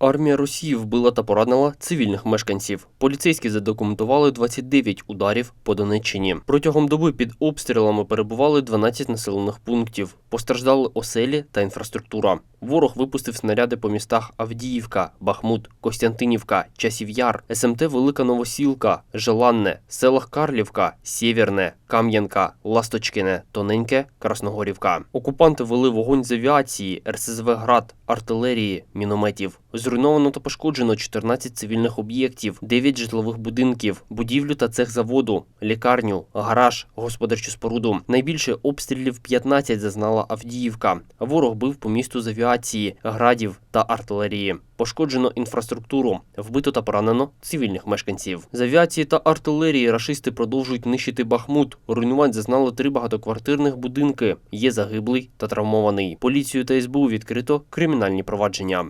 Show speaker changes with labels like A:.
A: Армія Росії вбила та поранила цивільних мешканців. Поліцейські задокументували 29 ударів по Донеччині. Протягом доби під обстрілами перебували 12 населених пунктів. Постраждали оселі та інфраструктура. Ворог випустив снаряди по містах Авдіївка, Бахмут, Костянтинівка, Часів Яр, СМТ Велика Новосілка, Желанне, селах Карлівка, Сєвєрне, Кам'янка, Ласточкине, Тоненьке, Красногорівка. Окупанти вели вогонь з авіації, РСЗВ «Град», артилерії, мінометів. Зруйновано та пошкоджено 14 цивільних об'єктів, 9 житлових будинків, будівлю та цех заводу, лікарню, гараж, господарчу споруду. Найбільше обстрілів 15 зазнала Авдіївка. Ворог бив по місту з авіації, градів та артилерії. Пошкоджено інфраструктуру, вбито та поранено цивільних мешканців. З авіації та артилерії рашисти продовжують нищити Бахмут. Руйнувань зазнали три багатоквартирних будинки. Є загиблий та травмований. Поліцію та СБУ відкрито кримінальні провадження.